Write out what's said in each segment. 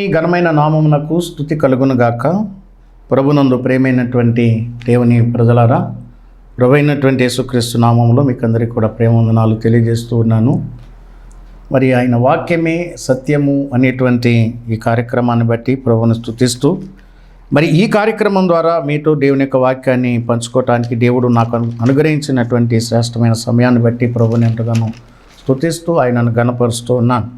దేవుని ఘనమైన నామమునకు స్థుతి కలుగునుగాక. ప్రభునందు ప్రేమైనటువంటి దేవుని ప్రజలారా ప్రభువైనటువంటి యేసుక్రీస్తు నామంలో మీకు అందరికీ కూడా ప్రేమవందనాలు తెలియజేస్తూ ఉన్నాను. మరి ఆయన వాక్యమే సత్యము అనేటువంటి ఈ కార్యక్రమాన్ని బట్టి ప్రభువును స్థుతిస్తూ మరి ఈ కార్యక్రమం ద్వారా మీతో దేవుని యొక్క వాక్యాన్ని పంచుకోవటానికి దేవుడు నాకు అనుగ్రహించినటువంటి శ్రేష్టమైన సమయాన్ని బట్టి ప్రభుని ఎంతగానో స్థుతిస్తూ ఆయనను గణపరుస్తూ ఉన్నాను.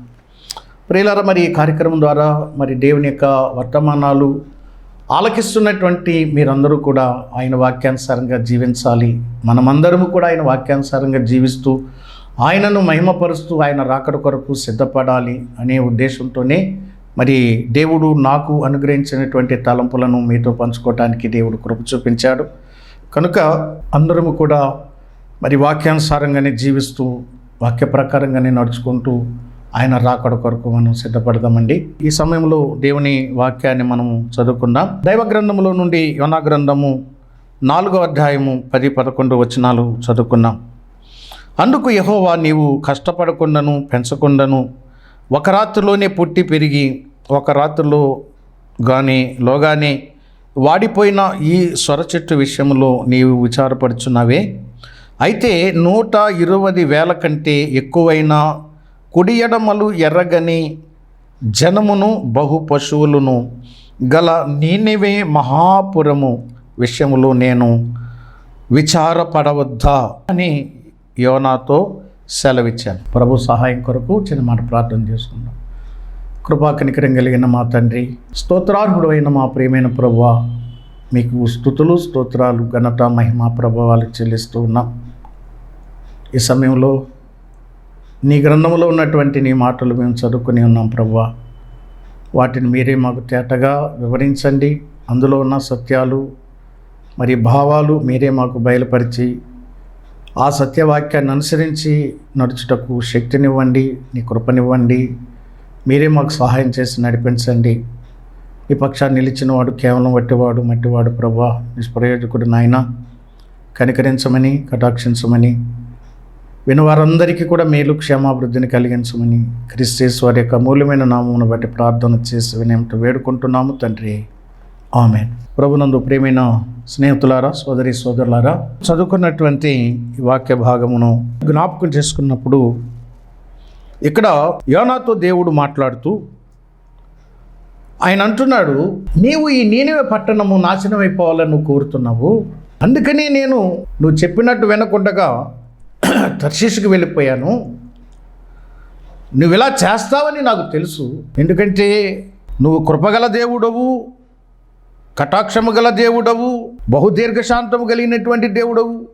ప్రియులార మరి ఈ కార్యక్రమం ద్వారా మరి దేవుని యొక్క వర్తమానాలు ఆలకిస్తున్నటువంటి మీరందరూ కూడా ఆయన వాక్యానుసారంగా జీవించాలి. మనమందరము కూడా ఆయన వాక్యానుసారంగా జీవిస్తూ ఆయనను మహిమపరుస్తూ ఆయన రాకడ కొరకు సిద్ధపడాలి అనే ఉద్దేశంతోనే మరి దేవుడు నాకు అనుగ్రహించినటువంటి తలంపులను మీతో పంచుకోవటానికి దేవుడు కృప చూపించాడు. కనుక అందరము కూడా మరి వాక్యానుసారంగానే జీవిస్తూ వాక్య ప్రకారంగానే నడుచుకుంటూ ఆయన రాకడ కొరకు మనం సిద్ధపడదామండి. ఈ సమయంలో దేవుని వాక్యాన్ని మనం చదువుకుందాం. దైవ గ్రంథములో నుండి యోనా గ్రంథము నాలుగో అధ్యాయము పది పదకొండు వచనాలు చదువుకున్నాం అందుకు యహోవా నీవు కష్టపడకుండాను పెంచకుండాను ఒక రాత్రిలోనే పుట్టి పెరిగి ఒక రాత్రిలో కానీ లోగానే వాడిపోయిన ఈ సొర చెట్టు విషయంలో నీవు విచారపడుచున్నావే? అయితే నూట ఇరవై వేల కంటే ఎక్కువైన కుడియడమలు ఎర్రగని జనమును బహు పశువులను గల నీనివే మహాపురము విషయములో నేను విచారపడవద్దా అని యోనాతో సెలవిచ్చాను. ప్రభు సహాయం కొరకు చిన్న మాట ప్రార్థన చేసుకున్నాం కృపా కనికరం కలిగిన మా తండ్రి స్తోత్రార్హుడు అయిన మా ప్రియమైన ప్రభువ మీకు స్థుతులు స్తోత్రాలు ఘనత మహిమ ప్రభావాలు చెల్లిస్తూ ఉన్నాం. ఈ సమయంలో నీ గ్రంథంలో ఉన్నటువంటి నీ మాటలు మేము చదువుకుని ఉన్నాం ప్రభువా వాటిని మీరే మాకు తేటగా వివరించండి. అందులో ఉన్న సత్యాలు మరి భావాలు మీరే మాకు బయలుపరిచి ఆ సత్యవాక్యాన్ని అనుసరించి నడుచుటకు శక్తినివ్వండి నీ కృపనివ్వండి. మీరే మాకు సహాయం చేసి నడిపించండి. ఈ పక్షాన్ని నిలిచినవాడు కేవలం వట్టివాడు మట్టివాడు ప్రభా నిష్ప్రయోజకుడు నాయన. కనికరించమని కటాక్షించమని వినవారందరికీ కూడా మేలు క్షేమాభివృద్ధిని కలిగించమని క్రిస్తేశ్వరి యొక్క మూల్యమైన నామమును బట్టి ప్రార్థన చేసి వినేమిటి వేడుకుంటున్నాము తండ్రి. ఆమె ప్రభునందు ప్రేమైన స్నేహితులారా సోదరి సోదరులారా చదువుకున్నటువంటి ఈ వాక్య భాగమును జ్ఞాపకం చేసుకున్నప్పుడు ఇక్కడ యోనాతో దేవుడు మాట్లాడుతూ ఆయన అంటున్నాడు నీవు ఈ నీనివే పట్టణము నాశనం అయిపోవాలని నువ్వు కోరుతున్నావు. అందుకని నేను నువ్వు చెప్పినట్టు వినకుండగా తర్శీసుకు వెళ్ళిపోయాను. నువ్వు ఇలా చేస్తావని నాకు తెలుసు. ఎందుకంటే నువ్వు కృపగల దేవుడవు కటాక్షము గల దేవుడవు బహుదీర్ఘశాంతము కలిగినటువంటి దేవుడవు.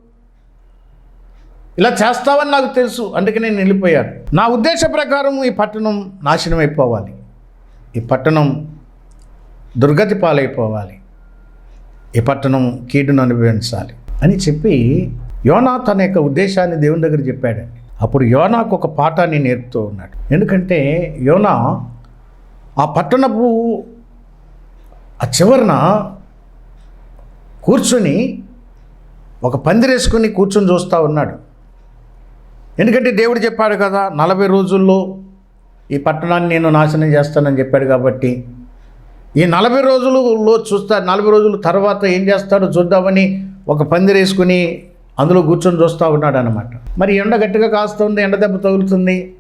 ఇలా చేస్తావని నాకు తెలుసు. అందుకే నేను వెళ్ళిపోయాను. నా ఉద్దేశ ప్రకారం ఈ పట్టణం నాశనం అయిపోవాలి. ఈ పట్టణం దుర్గతి పాలైపోవాలి. ఈ పట్టణం కీడును అనుభవించాలి అని చెప్పి యోనా తన యొక్క ఉద్దేశాన్ని దేవుని దగ్గర చెప్పాడండి అప్పుడు యోనాకు ఒక పాఠాన్ని నేర్పుతూ ఉన్నాడు. ఎందుకంటే యోనా ఆ పట్టణపు ఆ చివరన కూర్చుని ఒక పందిరేసుకుని కూర్చొని చూస్తూ ఉన్నాడు. ఎందుకంటే దేవుడు చెప్పాడు కదా నలభై రోజుల్లో ఈ పట్టణాన్ని నేను నాశనం చేస్తానని చెప్పాడు కాబట్టి ఈ నలభై రోజులలో చూస్తా నలభై రోజుల తర్వాత ఏం చేస్తాడో చూద్దామని ఒక పందిరేసుకుని అందులో కూర్చొని చూస్తూ ఉన్నాడు అనమాట మరి ఎండ గట్టిగా కాస్తుంది ఎండ దెబ్బ తగులుతుంది.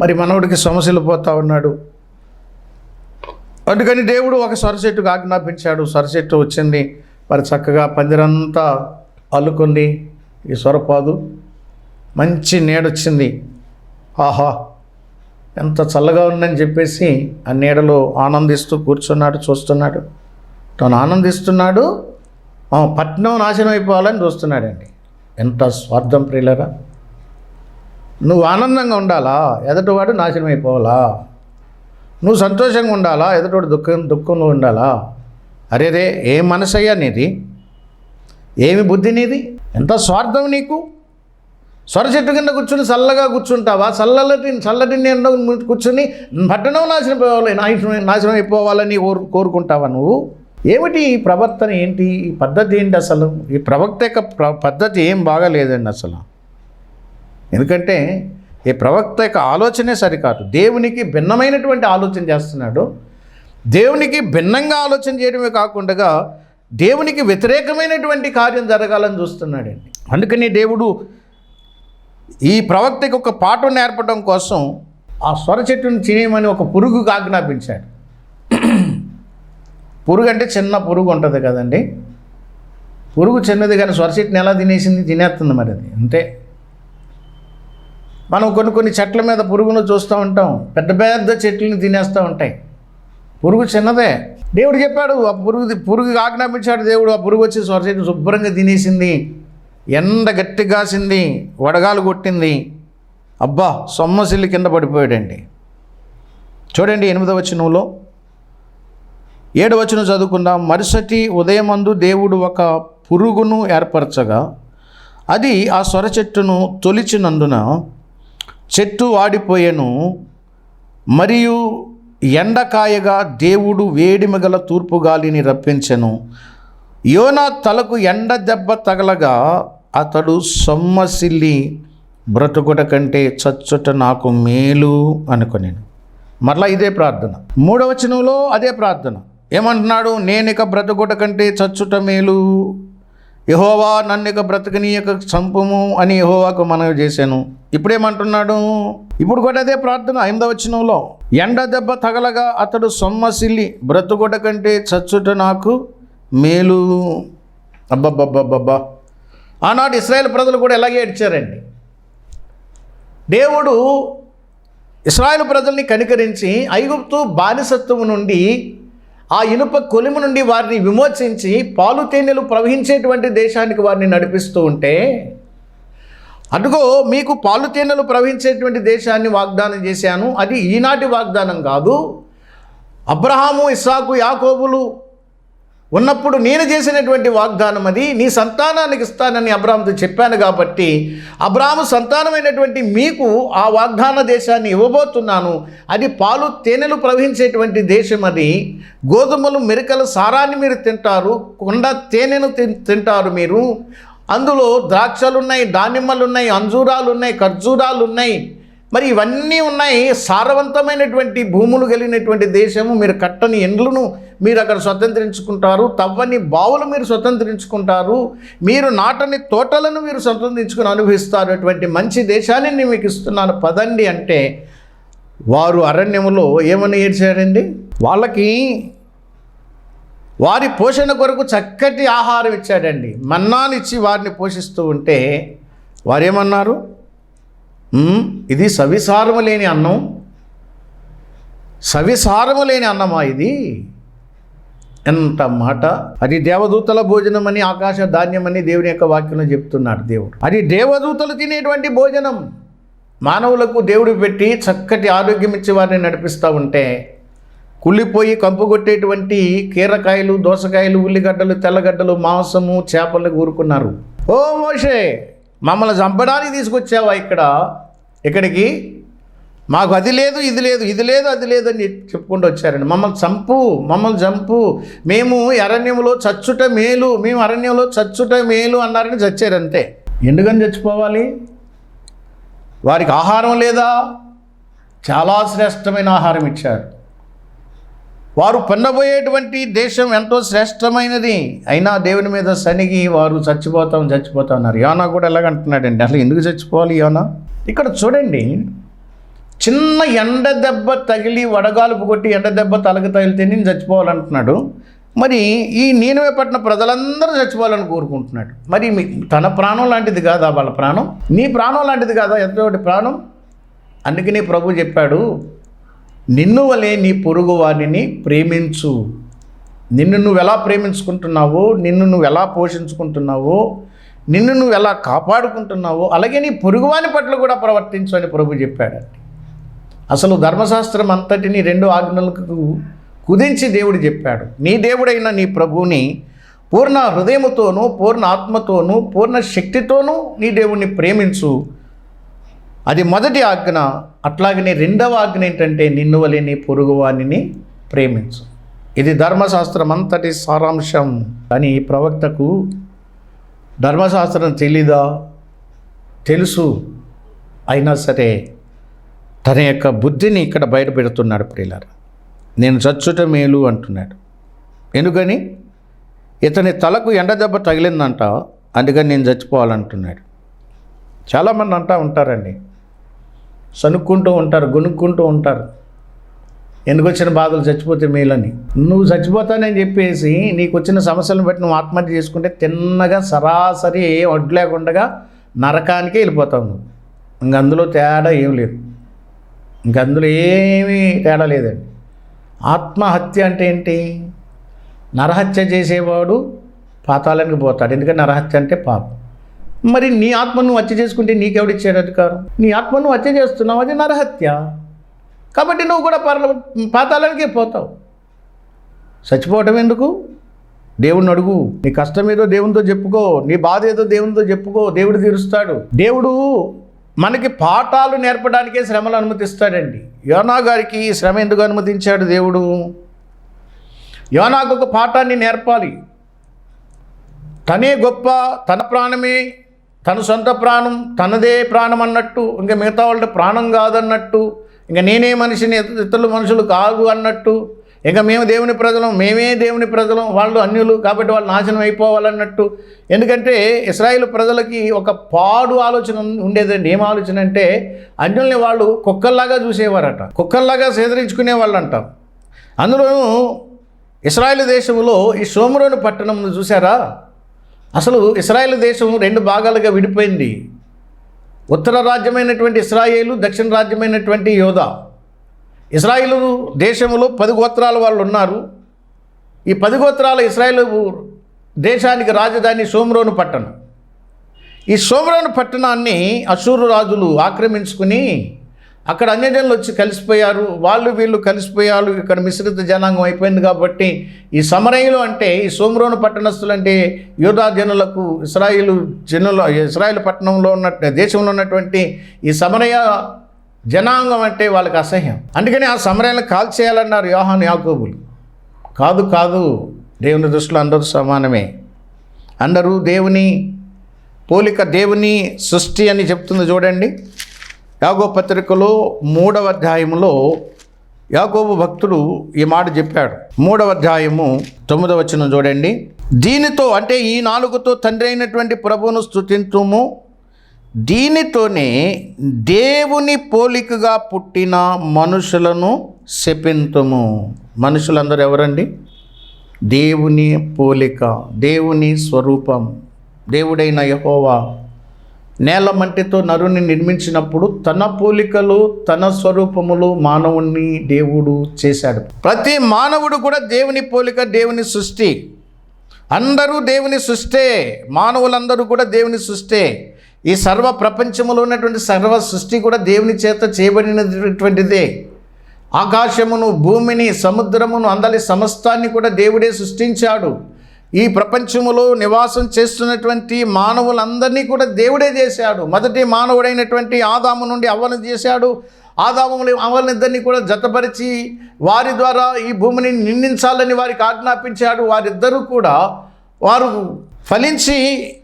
మరి మనవుడికి సమస్యలు పోతూ ఉన్నాడు. అందుకని దేవుడు ఒక సొరచెట్టుకు ఆజ్ఞాపించాడు. సొరచెట్టు వచ్చింది. మరి చక్కగా పందిరంతా అల్లుకుంది. ఈ సొరపాదు మంచి నీడొచ్చింది. ఆహా! ఎంత చల్లగా ఉందని చెప్పేసి ఆ నీడలో ఆనందిస్తూ కూర్చున్నాడు చూస్తున్నాడు. తను ఆనందిస్తున్నాడు పట్నం నాశనం అయిపోవాలని చూస్తున్నాడండి. ఎంత స్వార్థం ప్రియులరా? నువ్వు ఆనందంగా ఉండాలా? ఎదటివాడు నాశనం అయిపోవాలా? నువ్వు సంతోషంగా ఉండాలా? ఎదటివాడు దుఃఖం దుఃఖంలో ఉండాలా? అరే రే ఏ మనసయ్యా నీది? ఏమి బుద్ధి నీది? ఎంత స్వార్థం నీకు? స్వర చెట్టు కింద కూర్చుని చల్లగా కూర్చుంటావా? చల్లటి చల్లటి ఎండ కూర్చుని పట్టణం నాశనం పోవాలి నాశనం నాశనం అయిపోవాలని కోరు కోరుకుంటావా నువ్వు? ఏమిటి ఈ ప్రవర్తన? ఏంటి? ఈ పద్ధతి ఏంటి అసలు? ఈ ప్రవక్త యొక్క ప్ర పద్ధతి ఏం బాగాలేదండి అసలు. ఎందుకంటే ఈ ప్రవక్త యొక్క ఆలోచనే సరికాదు. దేవునికి భిన్నమైనటువంటి ఆలోచన చేస్తున్నాడు. దేవునికి భిన్నంగా ఆలోచన చేయడమే కాకుండా దేవునికి వ్యతిరేకమైనటువంటి కార్యం జరగాలని చూస్తున్నాడండి. అందుకని దేవుడు ఈ ప్రవక్తకి ఒక పాఠం నేర్పడం కోసం ఆ స్వర చెట్టును తినేయమని ఒక పురుగుకు ఆజ్ఞాపించాడు. పురుగు అంటే చిన్న పురుగు ఉంటుంది కదండి. పురుగు చిన్నది కానీ స్వరచెట్టుని ఎలా తినేసింది? తినేస్తుంది మరి అది. అంతే. మనం కొన్ని కొన్ని చెట్ల మీద పురుగును చూస్తూ ఉంటాం. పెద్ద పెద్ద చెట్లను తినేస్తూ ఉంటాయి. పురుగు చిన్నదే. దేవుడు చెప్పాడు ఆ పురుగు పురుగు ఆజ్ఞాపించాడు దేవుడు. ఆ పురుగు వచ్చి స్వరచెట్టు శుభ్రంగా తినేసింది. ఎండ గట్టి కాసింది. వడగాలు కొట్టింది. అబ్బా సొమ్మసిల్లి కింద పడిపోయాడండి. చూడండి ఎనిమిదవ వచనంలో. ఏడు వచనం చదువుకుందాం. మరుసటి ఉదయమందు దేవుడు ఒక పురుగును ఏర్పరచగా అది ఆ సొర చెట్టును తొలిచినందున చెట్టు వాడిపోయెను మరియు ఎండకాయగా దేవుడు వేడిమగల తూర్పు గాలిని రప్పించెను. యోనా తలకు ఎండ దెబ్బ తగలగా అతడు సొమ్మసిల్లి బ్రతుకుట కంటే చచ్చుట నాకు మేలు అనుకునేను. మరలా ఇదే ప్రార్థన. మూడవచనంలో అదే ప్రార్థన. ఏమంటున్నాడు? నేనిక బ్రతుకుట కంటే చచ్చుట మేలు. యహోవా నన్నిక బ్రతకనీయక చంపము అని యహోవాకు మనవి చేశాను. ఇప్పుడేమంటున్నాడు? ఇప్పుడు కూడా అదే ప్రార్థన ఎనిమిదవ వచనంలో. ఎండ దెబ్బ తగలగా అతడు సొమ్మసిల్లి బ్రతుకుట కంటే చచ్చుట నాకు మేలు. అబ్బబ్బబ్బబ్బబ్బా. ఆనాడు ఇస్రాయేల్ ప్రజలు కూడా ఎలాగే ఏడ్చారండి. దేవుడు ఇస్రాయేల్ ప్రజల్ని కనికరించి ఐగుప్తు బానిసత్వం నుండి ఆ ఇనుప కొలిము నుండి వారిని విమోచించి పాలు తేనెలు ప్రవహించేటువంటి దేశానికి వారిని నడిపిస్తూ ఉంటే అటుగో మీకు పాలు తేనెలు ప్రవహించేటువంటి దేశాన్ని వాగ్దానం చేశాను. అది ఈనాటి వాగ్దానం కాదు. అబ్రహాము ఇస్సాకు యాకోబులు ఉన్నప్పుడు నేను చేసినటువంటి వాగ్దానం అది నీ సంతానానికి ఇస్తానని అబ్రాహాంతో చెప్పాను కాబట్టి అబ్రాహాము సంతానమైనటువంటి మీకు ఆ వాగ్దాన దేశాన్ని ఇవ్వబోతున్నాను. అది పాలు తేనెలు ప్రవహించేటువంటి దేశం అది. గోధుమలు మెరికల సారాన్ని మీరు తింటారు కొండ తేనెను తింటారు మీరు. అందులో ద్రాక్షలున్నాయి ఉన్నాయి దానిమ్మలు ఉన్నాయి మరి ఇవన్నీ ఉన్నాయి. సారవంతమైనటువంటి భూములు కలిగినటువంటి దేశము. మీరు కట్టని ఎండ్లను మీరు అక్కడ స్వతంత్రించుకుంటారు. తవ్వని బావులు మీరు స్వతంత్రించుకుంటారు. మీరు నాటని తోటలను మీరు స్వతంత్రించుకుని అనుభవిస్తారు. అటువంటి మంచి దేశాన్ని నేను మీకు ఇస్తున్నాను. పదండి అంటే వారు అరణ్యములో ఏమని ఏడ్చారండి? వాళ్ళకి వారి పోషణ కొరకు చక్కటి ఆహారం ఇచ్చాడండి. మన్నానిచ్చి వారిని పోషిస్తూ ఉంటే వారేమన్నారు? ఇది సవిసారము లేని అన్నం. సవిసారము లేని అన్నమా ఇది? ఎంత మాట. అది దేవదూతల భోజనం అని ఆకాశ ధాన్యం అని దేవుని యొక్క వాక్యంలో చెప్తున్నాడు దేవుడు. అది దేవదూతలు తినేటువంటి భోజనం. మానవులకు దేవుడు పెట్టి చక్కటి ఆరోగ్యం ఇచ్చి వారిని నడిపిస్తూ ఉంటే కుళ్ళిపోయి కంపు కొట్టేటువంటి కీరకాయలు దోసకాయలు ఉల్లిగడ్డలు తెల్లగడ్డలు మాంసము చేపలు కూరుకున్నారు ఓ మోషే! మమ్మల్ని చంపడానికి తీసుకొచ్చావా ఇక్కడ? ఇక్కడికి? మాకు అది లేదు ఇది లేదు ఇది లేదు అది లేదు అని చెప్పుకుంటూ వచ్చారండి. మమ్మల్ని చంపు మమ్మల్ని చంపు. మేము అరణ్యంలో చచ్చుట మేలు మేము అరణ్యంలో చచ్చుట మేలు అన్నారని చచ్చారంతే ఎందుకని చచ్చిపోవాలి? వారికి ఆహారం లేదా? చాలా శ్రేష్టమైన ఆహారం ఇచ్చారు. వారు పొందబోయేటువంటి దేశం ఎంతో శ్రేష్టమైనది. అయినా దేవుని మీద సనిగి వారు చచ్చిపోతాం చచ్చిపోతాం అన్నారు. యోనా కూడా ఎలాగంటున్నాడండి అసలు ఎందుకు చచ్చిపోవాలి యోనా? ఇక్కడ చూడండి చిన్న ఎండ దెబ్బ తగిలి వడగాలుపు కొట్టి ఎండ దెబ్బ తలకి తగిలితే నేను చచ్చిపోవాలంటున్నాడు. మరి ఈ నీనవే పట్టిన ప్రజలందరూ చచ్చిపోవాలని కోరుకుంటున్నాడు. మరి మీ తన ప్రాణం లాంటిది కాదా వాళ్ళ ప్రాణం? నీ ప్రాణం లాంటిది కాదా? ఎంతటి ప్రాణం? అందుకని ప్రభు చెప్పాడు నిన్ను వలె నీ పొరుగు వారిని ప్రేమించు. నిన్ను నువ్వు ఎలా ప్రేమించుకుంటున్నావో నిన్ను నువ్వు ఎలా పోషించుకుంటున్నావో నిన్ను నువ్వు ఎలా కాపాడుకుంటున్నావో అలాగే నీ పొరుగువాని పట్ల కూడా ప్రవర్తించు అని ప్రభు చెప్పాడండి అసలు ధర్మశాస్త్రం అంతటిని రెండు ఆజ్ఞలకు కుదించి దేవుడు చెప్పాడు. నీ దేవుడైన నీ ప్రభువుని పూర్ణ హృదయముతోనూ పూర్ణ ఆత్మతోనూ పూర్ణ శక్తితోనూ నీ దేవుణ్ణి ప్రేమించు. అది మొదటి ఆజ్ఞ అట్లాగనే రెండవ ఆజ్ఞ ఏంటంటే నిన్ను వలేని పొరుగువాణిని ప్రేమించు. ఇది ధర్మశాస్త్రం అంతటి సారాంశం అని ప్రవక్తకు ధర్మశాస్త్రం తెలీదా? తెలుసు. అయినా సరే తన యొక్క బుద్ధిని ఇక్కడ బయట పెడుతున్నాడు నేను చచ్చుట మేలు అంటున్నాడు. ఎందుకని? ఇతని తలకు ఎండ దెబ్బ తగిలిందంట అందుకని నేను చచ్చిపోవాలంటున్నాడు. చాలామంది అంటూ ఉంటారండి. సనుక్కుంటూ ఉంటారు గొనుక్కుంటూ ఉంటారు. ఎందుకు వచ్చిన బాధలు చచ్చిపోతే మేలని? నువ్వు చచ్చిపోతానని చెప్పేసి నీకు వచ్చిన సమస్యలను బట్టి నువ్వు ఆత్మహత్య చేసుకుంటే తిన్నగా సరాసరి ఏ వడ్డు లేకుండా నరకానికే వెళ్ళిపోతావు నువ్వు. ఇంక అందులో తేడా ఏం లేదు. ఇంక అందులో ఏమీ తేడా లేదండి. ఆత్మహత్య అంటే ఏంటి? నరహత్య చేసేవాడు పాతాళానికి పోతాడు. ఎందుకంటే నరహత్య అంటే పాపం. మరి నీ ఆత్మను హత్య చేసుకుంటే నీకెవడిచ్చాడు అధికారం? నీ ఆత్మను హత్య చేస్తున్నావు అది నరహత్య. కాబట్టి నువ్వు కూడా పర్ల పాతాళానికే పోతావు. చచ్చిపోవటం ఎందుకు? దేవుణ్ణి అడుగు. నీ కష్టం ఏదో దేవునితో చెప్పుకో నీ బాధ ఏదో దేవునితో చెప్పుకో దేవుడు తీరుస్తాడు. దేవుడు మనకి పాఠాలు నేర్పడానికే శ్రమలు అనుమతిస్తాడండి. యోనా గారికి శ్రమ ఎందుకు అనుమతించాడు దేవుడు? యోనాకు ఒక పాఠాన్ని నేర్పాలి. తనే గొప్ప తన ప్రాణమే తన సొంత ప్రాణం తనదే ప్రాణం అన్నట్టు ఇంకా మిగతా వాళ్ళ ప్రాణం కాదన్నట్టు ఇంకా నేనే మనిషిని ఇతరులు మనుషులు కాదు అన్నట్టు ఇంకా మేము దేవుని ప్రజలం మేమే దేవుని ప్రజలం వాళ్ళు అన్యులు కాబట్టి వాళ్ళు నాశనం అయిపోవాలన్నట్టు. ఎందుకంటే ఇస్రాయేల్ ప్రజలకి ఒక పాడు ఆలోచన ఉండేదండి. ఏం ఆలోచన అంటే అన్యుల్ని వాళ్ళు కుక్కల్లాగా చూసేవారట కుక్కల్లాగా సేదరించుకునే వాళ్ళంట. అందులోనూ ఇస్రాయేల్ దేశంలో ఈ సోమరోని పట్టణం చూసారా అసలు ఇస్రాయేల్ దేశం రెండు భాగాలుగా విడిపోయింది. ఉత్తర రాజ్యమైనటువంటి ఇస్రాయేలు దక్షిణ రాజ్యమైనటువంటి యోధా ఇస్రాయేలు దేశంలో పది గోత్రాల వాళ్ళు ఉన్నారు. ఈ పది గోత్రాల ఇస్రాయేల్ దేశానికి రాజధాని సోమరోను పట్టణం. ఈ సోమరోను పట్టణాన్ని అశూరు రాజులు ఆక్రమించుకుని అక్కడ అన్యజనులు వచ్చి కలిసిపోయారు. వాళ్ళు వీళ్ళు కలిసిపోయారు. ఇక్కడ మిశ్రిత జనాంగం అయిపోయింది కాబట్టి ఈ సమరయులు అంటే ఈ సోమరోను పట్టణస్థులు అంటే యూదా జనులకు ఇస్రాయిలు జనుల ఇస్రాయిల్ పట్టణంలో ఉన్న దేశంలో ఉన్నటువంటి ఈ సమరయ జనాంగం అంటే వాళ్ళకి అసహ్యం. అందుకని ఆ సమరయాలను కాల్చేయాలన్నారు యోహాన్ యాకోబులు కాదు కాదు దేవుని దృష్టిలో అందరూ సమానమే. అందరూ దేవుని పోలిక దేవుని సృష్టి అని చెప్తుంది చూడండి. యాగో పత్రికలో మూడవ అధ్యాయంలో యాగోబు భక్తుడు ఈ మాట చెప్పాడు. మూడవ అధ్యాయము తొమ్మిదవ వచ్చిన చూడండి. దీనితో అంటే ఈ నాలుగుతో తండ్రి అయినటువంటి ప్రభువును స్థుతించుము దీనితోనే దేవుని పోలికగా పుట్టిన మనుషులను శపింతుము. మనుషులందరూ ఎవరండి? దేవుని పోలిక దేవుని స్వరూపం దేవుడైన యహోవా. నేల మట్టితో నరుని నిర్మించినప్పుడు తన పోలికలు తన స్వరూపములు మానవుణ్ణి దేవుడు చేశాడు. ప్రతి మానవుడు కూడా దేవుని పోలిక దేవుని సృష్టి. అందరూ దేవుని సృష్టే. మానవులందరూ కూడా దేవుని సృష్టే. ఈ సర్వ ప్రపంచంలో ఉన్నటువంటి సర్వ సృష్టి కూడా దేవుని చేత చేయబడినటువంటిదే. ఆకాశమును భూమిని సముద్రమును అందరి సమస్తాన్ని కూడా దేవుడే సృష్టించాడు. ఈ ప్రపంచములో నివాసం చేస్తున్నటువంటి మానవులందరినీ కూడా దేవుడే చేశాడు. మొదటి మానవుడైనటువంటి ఆదాము నుండి అవ్వను చేశాడు. ఆదాములు అవ్వనిద్దరినీ కూడా జతపరిచి వారి ద్వారా ఈ భూమిని నిందించాలని వారికి ఆజ్ఞాపించాడు. వారిద్దరూ కూడా వారు ఫలించి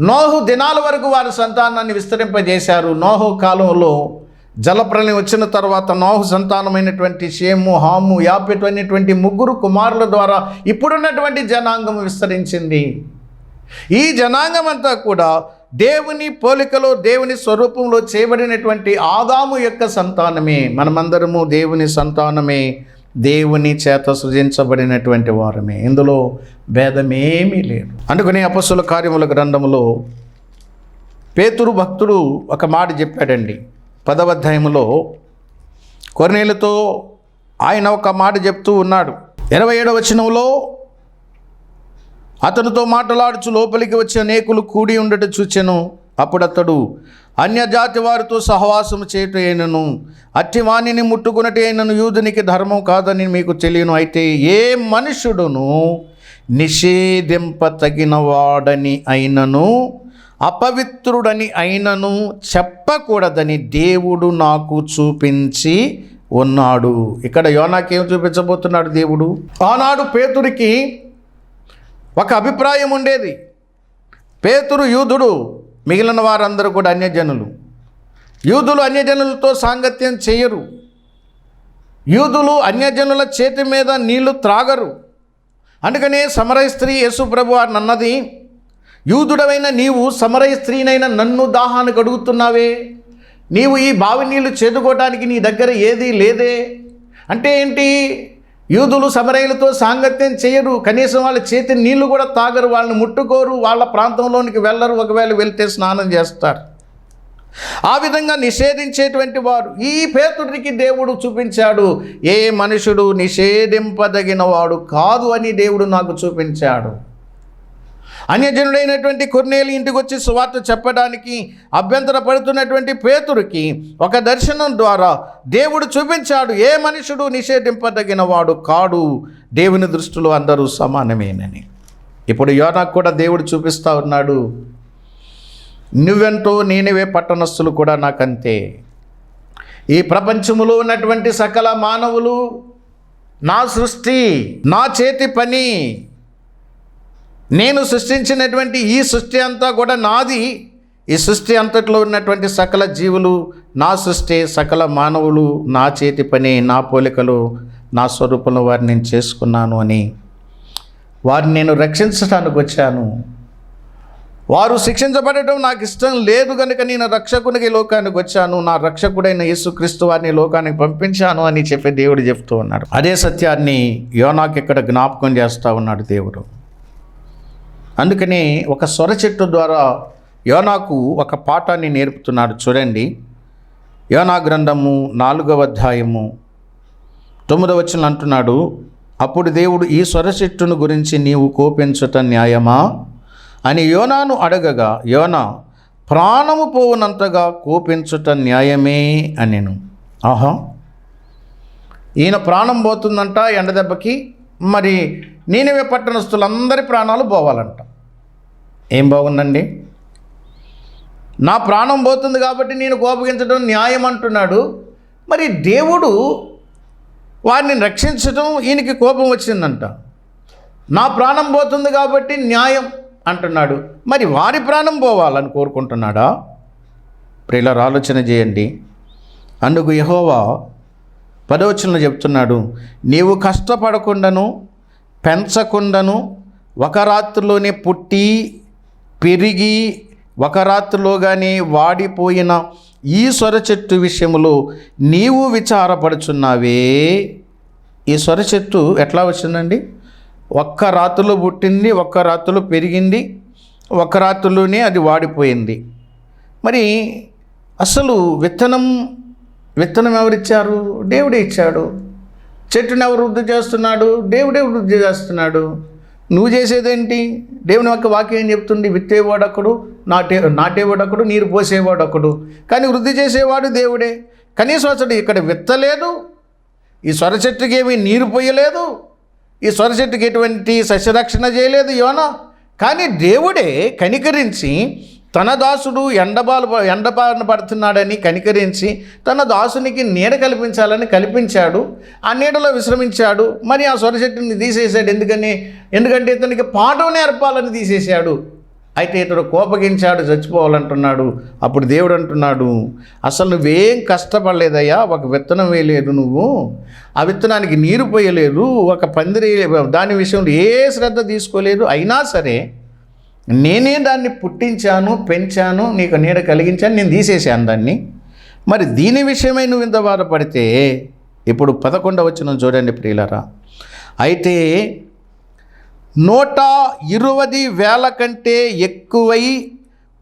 నోహు దినాల వరకు వారి సంతానాన్ని విస్తరింపజేశారు. నోహు కాలంలో జలప్రలయం వచ్చిన తర్వాత నోహు సంతానమైనటువంటి షేము హాము యాపెటు అనేటువంటి ముగ్గురు కుమారుల ద్వారా ఇప్పుడున్నటువంటి జనాంగం విస్తరించింది. ఈ జనాంగం అంతా కూడా దేవుని పోలికలో దేవుని స్వరూపంలో చేయబడినటువంటి ఆదాము యొక్క సంతానమే. మనమందరము దేవుని సంతానమే. దేవుని చేత సృజించబడినటువంటి వారమే. ఇందులో భేదమేమీ లేదు. అందుకని అపస్సుల కార్యముల గ్రంథములో పేతురు భక్తుడు ఒక మాట చెప్పాడండి. పదవ అధ్యాయములో ఆయన ఒక మాట చెప్తూ ఉన్నాడు. ఇరవై ఏడవ వచనంలో అతనితో మాట్లాడుచు లోపలికి వచ్చి అనేకులు కూడి ఉండట చూచెను. అప్పుడు అతడు అన్యజాతి వారితో సహవాసం చేయటైనను అట్టివాణిని అట్టి యూదునికి ధర్మం కాదని మీకు తెలియను. అయితే ఏ మనుషుడును నిషేధింప తగిన వాడని అయినను? అపవిత్రుడని అయినను చెప్పకూడదని దేవుడు నాకు చూపించి ఉన్నాడు. ఇక్కడ యోనాకేం చూపించబోతున్నాడు దేవుడు? ఆనాడు పేతుడికి ఒక అభిప్రాయం ఉండేది. పేతురు యూదుడు మిగిలిన వారందరూ కూడా అన్యజనులు. యూదులు అన్యజనులతో సాంగత్యం చేయరు. యూదులు అన్యజనుల చేతి మీద నీళ్ళు త్రాగరు. అందుకనే సమరయ స్త్రీ యేసు ప్రభు అని అన్నది యూదుడవైన నీవు సమరయ స్త్రీనైన నన్ను దాహానికి అడుగుతున్నావే? నీవు ఈ బావి నీళ్ళు చేదుకోవడానికి నీ దగ్గర ఏదీ లేదే? అంటే ఏంటి? యూదులు సమరయులతో సాంగత్యం చేయరు. కనీసం వాళ్ళ చేతి నీళ్ళు కూడా తాగరు. వాళ్ళని ముట్టుకోరు. వాళ్ళ ప్రాంతంలోనికి వెళ్ళరు. ఒకవేళ వెళ్తే స్నానం చేస్తారు. ఆ విధంగా నిషేధించేటువంటి వారు ఈ పేతుడికి దేవుడు చూపించాడు. ఏ మనుషుడు నిషేధింపదగిన వాడు కాదు అని దేవుడు నాకు చూపించాడు. అన్యజనుడైనటువంటి కొన్నేళ్ళు ఇంటికి వచ్చి సువార్త చెప్పడానికి అభ్యంతర పడుతున్నటువంటి పేతుడికి ఒక దర్శనం ద్వారా దేవుడు చూపించాడు ఏ మనుషుడు నిషేధింపదగిన వాడు కాడు. దేవుని దృష్టిలో అందరూ సమానమేనని. ఇప్పుడు యోనాకు కూడా దేవుడు చూపిస్తా ఉన్నాడు నువ్వెంతో నేనివే పట్టణస్థులు కూడా నాకంతే. ఈ ప్రపంచములో ఉన్నటువంటి సకల మానవులు నా సృష్టి నా చేతి పని నేను సృష్టించినటువంటి ఈ సృష్టి అంతా కూడా నాది. ఈ సృష్టి అంతట్లో ఉన్నటువంటి సకల జీవులు నా సృష్టి సకల మానవులు నా చేతి పని నా పోలికలు నా స్వరూపంలో వారిని నేను చేసుకున్నాను అని. వారిని నేను రక్షించడానికి వచ్చాను. వారు శిక్షించబడటం నాకు ఇష్టం లేదు కనుక నేను రక్షకునికి ఈ లోకానికి వచ్చాను. నా రక్షకుడైన యేసుక్రీస్తు వారిని లోకానికి పంపించాను అని చెప్పి దేవుడు చెప్తూ ఉన్నాడు. అదే సత్యాన్ని యోనాకి ఇక్కడ జ్ఞాపకం చేస్తూ ఉన్నాడు దేవుడు. అందుకని ఒక స్వర చెట్టు ద్వారా యోనాకు ఒక పాఠాన్ని నేర్పుతున్నాడు. చూడండి. యోనా గ్రంథము నాలుగవ అధ్యాయము తొమ్మిదవ వచ్చిన అంటున్నాడు అప్పుడు దేవుడు ఈ స్వర చెట్టును గురించి నీవు కోపించుట న్యాయమా? అని యోనాను అడగగా యోనా ప్రాణము పోవునంతగా కోపించుట న్యాయమే? అనెను. ఆహా! ఈయన ప్రాణం పోతుందంట ఎండ దెబ్బకి మరి నేనవే పట్టణస్తులందరి ప్రాణాలు పోవాలంట. ఏం బాగుందండి? నా ప్రాణం పోతుంది కాబట్టి నేను కోపగించడం న్యాయం అంటున్నాడు. మరి దేవుడు వారిని రక్షించడం ఈయనకి కోపం వచ్చిందంట. నా ప్రాణం పోతుంది కాబట్టి న్యాయం అంటున్నాడు. మరి వారి ప్రాణం పోవాలని కోరుకుంటున్నాడా? ప్రియులారు ఆలోచన చేయండి. అందుకు యహోవా పదవచనంలో చెప్తున్నాడు. నీవు కష్టపడకుండాను పెంచకుండాను ఒక రాత్రిలోనే పుట్టి పెరిగి ఒక రాత్రిలోగానే వాడిపోయిన ఈ సొర చెట్టు విషయంలో నీవు విచారపడుచున్నావే. ఈ సొర చెట్టు ఎట్లా వచ్చిందండి? ఒక్క రాత్రిలో పుట్టింది ఒక్క రాత్రిలో పెరిగింది ఒక్క రాత్రిలోనే అది వాడిపోయింది. మరి అసలు విత్తనం విత్తనం ఎవరిచ్చారు దేవుడే ఇచ్చాడు. చెట్టుని ఎవరు వృద్ధి చేస్తున్నాడు? దేవుడే వృద్ధి చేస్తున్నాడు. నువ్వు చేసేదేంటి? దేవుని యొక్క వాక్యం ఏం చెప్తుంది? విత్తేవాడొకడు నాటే నాటేవాడొకడు నీరు పోసేవాడొకడు. కానీ వృద్ధి చేసేవాడు దేవుడే. కనీసం అసలు ఇక్కడ విత్తలేదు. ఈ స్వర చెట్టుకి ఏమీ నీరు పోయలేదు. ఈ స్వర చెట్టుకి ఎటువంటి సస్యరక్షణ చేయలేదు యోన. కానీ దేవుడే కనికరించి తన దాసుడు ఎండబాలు ఎండబారిన పడుతున్నాడని కనికరించి తన దాసునికి నీడ కల్పించాలని కల్పించాడు. ఆ నీడలో విశ్రమించాడు. మరి ఆ సొర తీసేశాడు ఎందుకని? ఎందుకంటే ఇతనికి పాఠం నేర్పాలని తీసేశాడు. అయితే ఇతడు కోపగించాడు చచ్చిపోవాలంటున్నాడు. అప్పుడు దేవుడు అంటున్నాడు అసలు నువ్వేం కష్టపడలేదయ్యా? ఒక విత్తనం వేయలేదు నువ్వు. ఆ విత్తనానికి నీరు పోయలేదు. ఒక పందిరి దాని విషయంలో ఏ శ్రద్ధ తీసుకోలేదు. అయినా సరే నేనే దాన్ని పుట్టించాను పెంచాను నీకు నీడ కలిగించాను నేను తీసేసాను దాన్ని. మరి దీని విషయమై నువ్వు ఇంత బాధపడితే ఇప్పుడు పదకొండవ వచ్చిన చూడండి ప్రియులరా. అయితే నూట ఇరవది వేల కంటే ఎక్కువై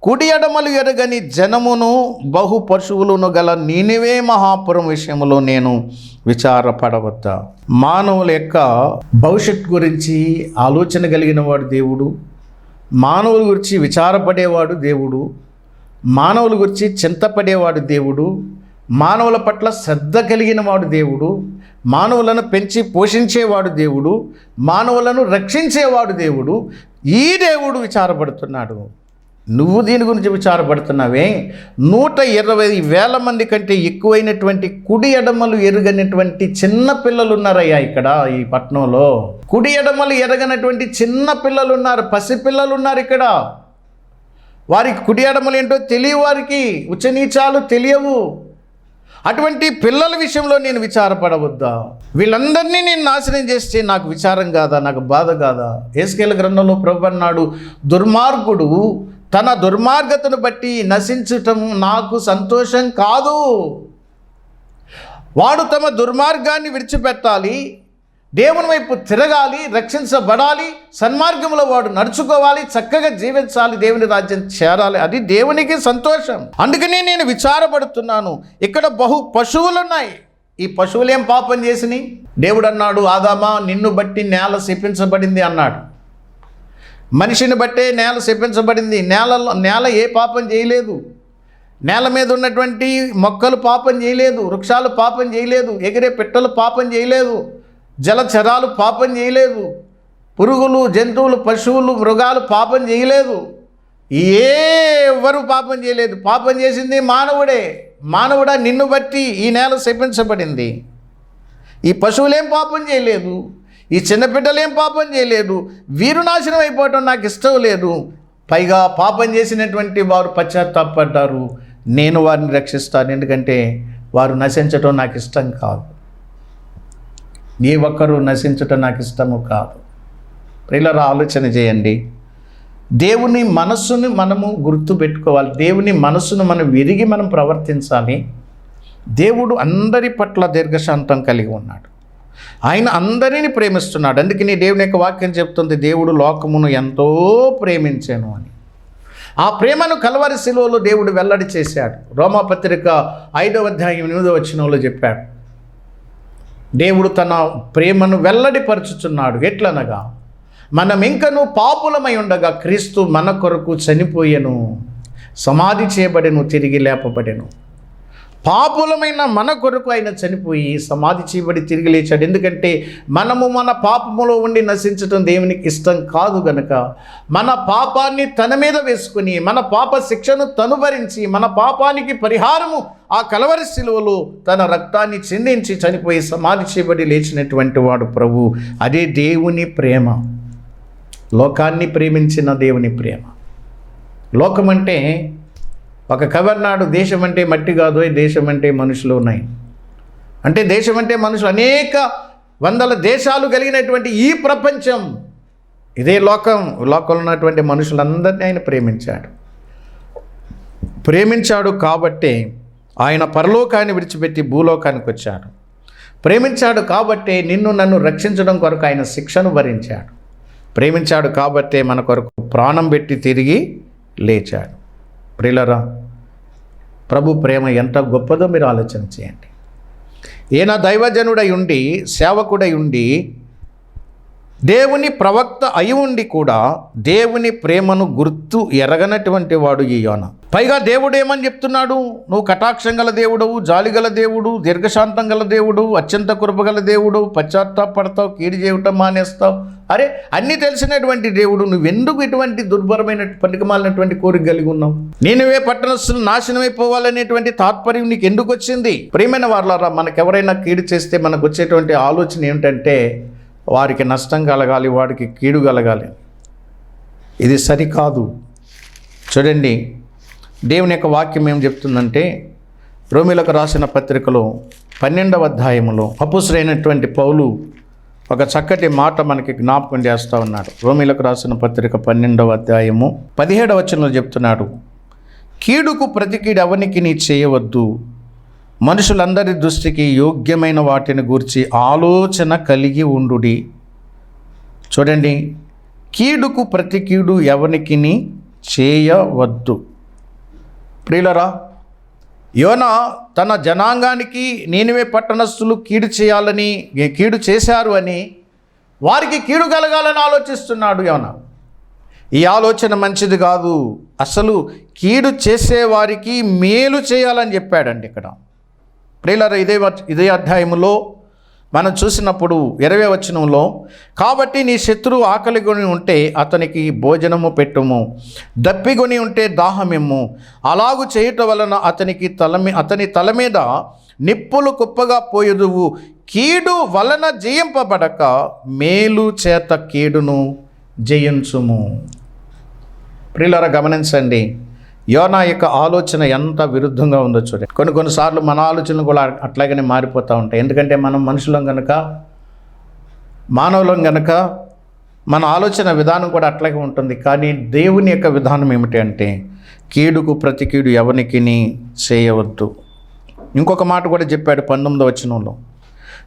కుడి ఎడమలు ఎరగని జనమును బహు పశువులను గల నేనివే మహాపురం విషయంలో నేను విచారపడవద్దా. మానవుల యొక్క భవిష్యత్ గురించి ఆలోచన కలిగిన వాడు దేవుడు. మానవుల గురించి విచారపడేవాడు దేవుడు మానవుల గురించి చింతపడేవాడు దేవుడు మానవుల పట్ల శ్రద్ధ కలిగిన వాడు దేవుడు మానవులను పెంచి పోషించేవాడు దేవుడు మానవులను రక్షించేవాడు దేవుడు ఈ దేవుడు విచారపడుతున్నాడు. నువ్వు దీని గురించి విచారపడుతున్నావే? నూట ఇరవై వేల మంది కంటే ఎక్కువైనటువంటి కుడి ఎడమలు ఎరుగనటువంటి చిన్న పిల్లలు ఉన్నారయ్యా ఇక్కడ ఈ పట్టణంలో కుడి ఎడమలు ఎరగనటువంటి చిన్న పిల్లలు ఉన్నారు పసిపిల్లలు ఉన్నారు ఇక్కడ. వారికి కుడి ఎడమలు ఏంటో తెలియ వారికి ఉచ్చనీచాలు తెలియవు. అటువంటి పిల్లల విషయంలో నేను విచారపడవద్దా? వీళ్ళందరినీ నేను నాశనం చేస్తే నాకు విచారం కాదా? నాకు బాధ కాదా? ఏసుకేల గ్రంథంలో ప్రభు అన్నాడు దుర్మార్గుడు తన దుర్మార్గతను బట్టి నశించటం నాకు సంతోషం కాదు. వాడు తమ దుర్మార్గాన్ని విడిచిపెట్టాలి దేవుని వైపు తిరగాలి రక్షించబడాలి సన్మార్గంలో వాడు నడుచుకోవాలి చక్కగా జీవించాలి దేవుని రాజ్యం చేరాలి. అది దేవునికి సంతోషం. అందుకనే నేను విచారపడుతున్నాను. ఇక్కడ బహు పశువులు ఉన్నాయి ఈ పశువులేం పాపం చేసినాయి? దేవుడు అన్నాడు ఆదామా నిన్ను బట్టి నేల శపించబడింది అన్నాడు. మనిషిని బట్టే నేల శపించబడింది. నేలలో నేల ఏ పాపం చేయలేదు. నేల మీద ఉన్నటువంటి మొక్కలు పాపం చేయలేదు. వృక్షాలు పాపం చేయలేదు. ఎగిరే పిట్టలు పాపం చేయలేదు. జలచరాలు పాపం చేయలేదు. పురుగులు జంతువులు పశువులు మృగాలు పాపం చేయలేదు. ఏ ఎవ్వరు పాపం చేయలేదు. పాపం చేసింది మానవుడే. మానవుడా నిన్ను బట్టి ఈ నేల శపించబడింది. ఈ పశువులేం పాపం చేయలేదు. ఈ చిన్నపిడ్డలేం పాపం చేయలేదు? వీరు నాశనం అయిపోవటం నాకు ఇష్టం లేదు. పైగా పాపం చేసినటువంటి వారు పశ్చాత్తాపడ్డారు. నేను వారిని రక్షిస్తాను. ఎందుకంటే వారు నశించటం నాకు ఇష్టం కాదు. ఏ ఒక్కరూ నశించటం నాకు ఇష్టము కాదు. ప్రియులరా ఆలోచన చేయండి. దేవుని మనస్సును మనము గుర్తు పెట్టుకోవాలి దేవుని మనస్సును మనం విరిగి మనం ప్రవర్తించాలి. దేవుడు అందరి పట్ల దీర్ఘశాంతం కలిగి ఉన్నాడు. ఆయన అందరిని ప్రేమిస్తున్నాడు. అందుకని దేవుని యొక్క వాక్యం చెప్తుంది దేవుడు లోకమును ఎంతో ప్రేమించాను అని. ఆ ప్రేమను కలవరి శిలువలో దేవుడు వెల్లడి చేశాడు. రోమాపత్రిక ఐదవ అధ్యాయం ఎనిమిదో వచనంలో చెప్పాడు. దేవుడు తన ప్రేమను వెల్లడిపరుచుచున్నాడు. ఎట్లనగా మనం ఇంకను పాపులమై ఉండగా క్రీస్తు మన కొరకు చనిపోయెను. సమాధి చేయబడెను తిరిగి లేపబడెను. పాపులమైన మన కొరకు ఆయన చనిపోయి సమాధి చేయబడి తిరిగి లేచాడు. ఎందుకంటే మనము మన పాపములో ఉండి నశించడం దేవునికి ఇష్టం కాదు గనక. మన పాపాన్ని తన మీద వేసుకుని మన పాప శిక్షను తను భరించి మన పాపానికి పరిహారము ఆ కలవరి శిలువలో తన రక్తాన్ని చిందించి చనిపోయి సమాధి చేయబడి లేచినటువంటి వాడు ప్రభు. అదే దేవుని ప్రేమ. లోకాన్ని ప్రేమించిన దేవుని ప్రేమ. లోకం అంటే ఒక కవర్ నాడు దేశం అంటే మట్టి కాదు దేశం అంటే మనుషులు ఉన్నాయి. అంటే దేశం అంటే మనుషులు అనేక వందల దేశాలు కలిగినటువంటి ఈ ప్రపంచం. ఇదే లోకం లోకంలో ఉన్నటువంటి మనుషులందరినీ ఆయన ప్రేమించాడు. ప్రేమించాడు కాబట్టే ఆయన పరలోకాన్ని విడిచిపెట్టి భూలోకానికి వచ్చాడు. ప్రేమించాడు కాబట్టే నిన్ను నన్ను రక్షించడం కొరకు ఆయన శిక్షను భరించాడు. ప్రేమించాడు కాబట్టే మన కొరకు ప్రాణం పెట్టి తిరిగి లేచాడు. ప్రిలరా ప్రభు ప్రేమ ఎంత గొప్పదో మీరు ఆలోచన చేయండి. ఈయన దైవజనుడై ఉండి సేవకుడై ఉండి దేవుని ప్రవక్త అయి ఉండి కూడా దేవుని ప్రేమను గుర్తు ఎరగనటువంటి వాడు ఈ యోన. పైగా దేవుడు ఏమని చెప్తున్నాడు? నువ్వు కటాక్షం గల దేవుడవు జాలిగల దేవుడు దీర్ఘశాంతం గల దేవుడు అత్యంత కృపగల దేవుడు పశ్చాత్తాపడతావు కీడి చేయటం మానేస్తావు. అరే అన్నీ తెలిసినటువంటి దేవుడు నువ్వెందుకు ఇటువంటి దుర్భరమైన పనికిమాలినటువంటి కోరిక కలిగి ఉన్నావు? నేనువే పట్టణస్తులు నాశనమైపోవాలనేటువంటి తాత్పర్యం నీకు ఎందుకు వచ్చింది? ప్రియమైన వాళ్ళారా మనకెవరైనా కీడు చేస్తే మనకు వచ్చేటువంటి ఆలోచన ఏమిటంటే వారికి నష్టం కలగాలి వాడికి కీడు కలగాలి. ఇది సరికాదు. చూడండి దేవుని యొక్క వాక్యం ఏం చెప్తుందంటే రోమిలకు రాసిన పత్రికలో పన్నెండవ అధ్యాయములో అపుసరైనటువంటి పౌలు ఒక చక్కటి మాట మనకి జ్ఞాపకం చేస్తూ ఉన్నాడు. రోమిలకు రాసిన పత్రిక పన్నెండవ అధ్యాయము పదిహేడవ వచనంలో చెప్తున్నాడు కీడుకు ప్రతి కీడు నీ చేయవద్దు? మనుషులందరి దృష్టికి యోగ్యమైన వాటిని గూర్చి ఆలోచన కలిగి ఉండుడి. చూడండి కీడుకు ప్రతి కీడు ఎవనికిని చేయవద్దు. ప్రియులరా యోన తన జనాంగానికి నేనువే పట్టణస్థులు కీడు చేయాలని కీడు చేశారు అని వారికి కీడు కలగాలని ఆలోచిస్తున్నాడు యోన. ఈ ఆలోచన మంచిది కాదు. అసలు కీడు చేసేవారికి మేలు చేయాలని చెప్పాడండి ఇక్కడ. ప్రియులరా ఇదే ఇదే అధ్యాయములో మనం చూసినప్పుడు ఇరవై వచనంలో కాబట్టి నీ శత్రువు ఆకలిగొని ఉంటే అతనికి భోజనము పెట్టుము దప్పిగొని ఉంటే దాహమిమ్ము. అలాగు చేయటం వలన అతనికి తల అతని తల మీద నిప్పులు కుప్పగా పోయుదువు. కీడు వలన జయింపబడక మేలు చేత కీడును జయించుము. ప్రియులారా గమనించండి. యోనా యొక్క ఆలోచన ఎంత విరుద్ధంగా ఉందో చూడండి. కొన్ని కొన్నిసార్లు మన ఆలోచనలు కూడా అట్లాగనే మారిపోతూ ఉంటాయి. ఎందుకంటే మనం మనుషులం కనుక మానవులం కనుక మన ఆలోచన విధానం కూడా అట్లాగే ఉంటుంది. కానీ దేవుని యొక్క విధానం ఏమిటి అంటే కీడుకు ప్రతి కీడు ఎవరికి చేయవద్దు. ఇంకొక మాట కూడా చెప్పాడు పంతొమ్మిదో వచనంలో.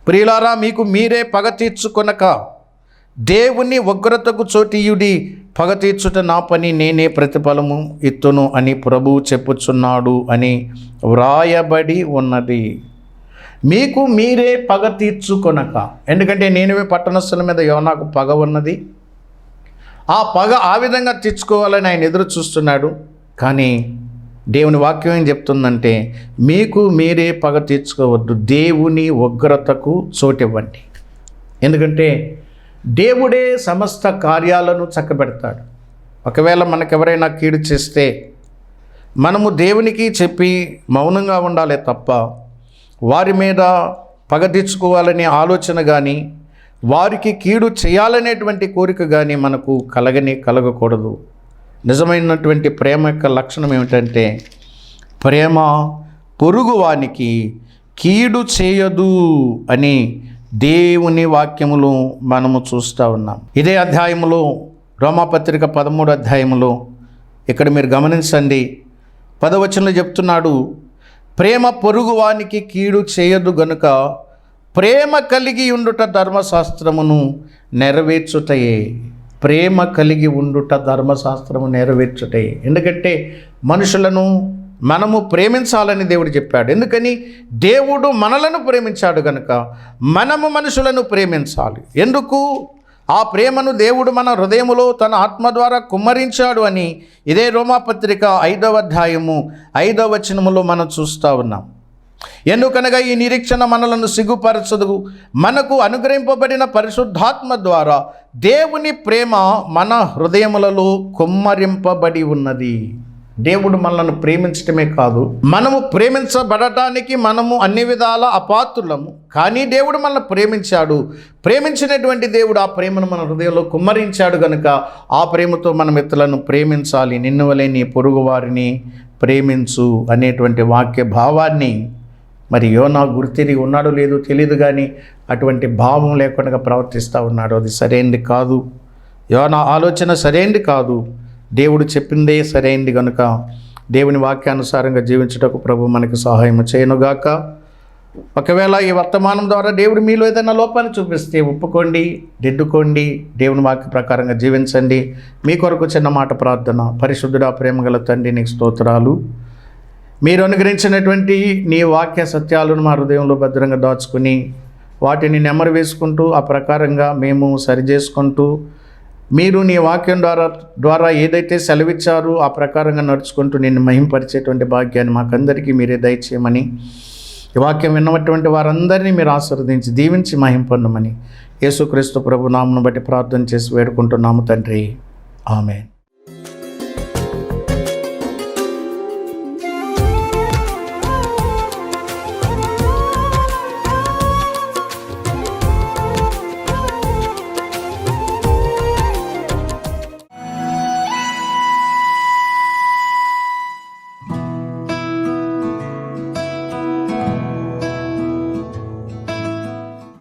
ప్రియులారా మీకు మీరే పగ తీర్చుకొనక దేవుని ఉగ్రతకు చోటీయుడి పగ తీర్చుట నా పని నేనే ప్రతిఫలము ఇత్తును అని ప్రభువు చెప్పుచున్నాడు అని వ్రాయబడి ఉన్నది. మీకు మీరే పగ తీర్చుకొనక ఎందుకంటే నేనువే పట్టణస్థుల మీద యోనాకు పగ ఉన్నది. ఆ పగ ఆ విధంగా తీర్చుకోవాలని ఆయన ఎదురు చూస్తున్నాడు. కానీ దేవుని వాక్యం ఏం చెప్తుందంటే మీకు మీరే పగ తీర్చుకోవద్దు దేవుని ఉగ్రతకు చోటివ్వండి. ఎందుకంటే దేవుడే సమస్త కార్యాలను చక్కబెడతాడు. ఒకవేళ మనకెవరైనా కీడు చేస్తే మనము దేవునికి చెప్పి మౌనంగా ఉండాలి తప్ప వారి మీద పగ ఆలోచన కానీ వారికి కీడు చేయాలనేటువంటి కోరిక కానీ మనకు కలగని కలగకూడదు. నిజమైనటువంటి ప్రేమ యొక్క లక్షణం ఏమిటంటే ప్రేమ పొరుగువానికి కీడు చేయదు అని దేవుని వాక్యములు మనము చూస్తూ ఉన్నాం. ఇదే అధ్యాయములో రోమాపత్రిక పదమూడు అధ్యాయములో. ఇక్కడ మీరు గమనించండి పదవచనంలో చెప్తున్నాడు ప్రేమ పొరుగువానికి కీడు చేయదు గనుక ప్రేమ కలిగి ఉండుట ధర్మశాస్త్రమును నెరవేర్చుటయే. ప్రేమ కలిగి ఉండుట ధర్మశాస్త్రము నెరవేర్చుటయే. ఎందుకంటే మనుషులను మనము ప్రేమించాలని దేవుడు చెప్పాడు. ఎందుకని? దేవుడు మనలను ప్రేమించాడు కనుక మనము మనుషులను ప్రేమించాలి. ఎందుకు? ఆ ప్రేమను దేవుడు మన హృదయములో తన ఆత్మ ద్వారా కుమ్మరించాడు అని ఇదే రోమాపత్రిక ఐదవ అధ్యాయము ఐదవ వచనములో మనం చూస్తూ ఉన్నాం. ఎందుకనగా ఈ నిరీక్షణ మనలను సిగ్గుపరచదు. మనకు అనుగ్రహింపబడిన పరిశుద్ధాత్మ ద్వారా దేవుని ప్రేమ మన హృదయములలో కుమ్మరింపబడి ఉన్నది. దేవుడు మనల్ని ప్రేమించటమే కాదు మనము ప్రేమించబడటానికి మనము అన్ని విధాల అపాత్రులము. కానీ దేవుడు మనల్ని ప్రేమించాడు. ప్రేమించినటువంటి దేవుడు ఆ ప్రేమను మన హృదయంలో కుమ్మరించాడు కనుక ఆ ప్రేమతో మనం ఇతరులను ప్రేమించాలి. నిన్ను పొరుగువారిని పొరుగు వారిని ప్రేమించు అనేటువంటి వాక్య భావాన్ని మరి యోనా గుర్తిరిగి ఉన్నాడో లేదో తెలియదు కానీ అటువంటి భావం లేకుండా ప్రవర్తిస్తూ ఉన్నాడు. అది సరైనది కాదు. యోనా ఆలోచన సరైనది కాదు. దేవుడు చెప్పిందే సరైంది కనుక దేవుని వాక్యానుసారంగా జీవించుటకు ప్రభు మనకి సహాయం చేయనుగాక. ఒకవేళ ఈ వర్తమానం ద్వారా దేవుడు మీలో ఏదైనా లోపాన్ని చూపిస్తే ఒప్పుకోండి దిద్దుకోండి దేవుని వాక్య ప్రకారంగా జీవించండి. మీ కొరకు చిన్న మాట ప్రార్థన. పరిశుద్ధుడా ప్రేమగల తండ్రి నీకు స్తోత్రాలు. మీరు అనుగ్రహించినటువంటి నీ వాక్య సత్యాలను మా హృదయంలో భద్రంగా దాచుకుని వాటిని నెమరు వేసుకుంటూ ఆ ప్రకారంగా మేము సరిచేసుకుంటూ మీరు నీ వాక్యం ద్వారా ద్వారా ఏదైతే సెలవిచ్చారో ఆ ప్రకారంగా నడుచుకుంటూ నిన్ను మహింపరిచేటువంటి భాగ్యాన్ని మాకందరికీ మీరే దయచేయమని ఈ వాక్యం విన్నటువంటి వారందరినీ మీరు ఆశీర్వదించి దీవించి మహింపొందమని యేసుక్రీస్తు ప్రభు నామను బట్టి ప్రార్థన చేసి వేడుకుంటున్నాము తండ్రి. ఆమె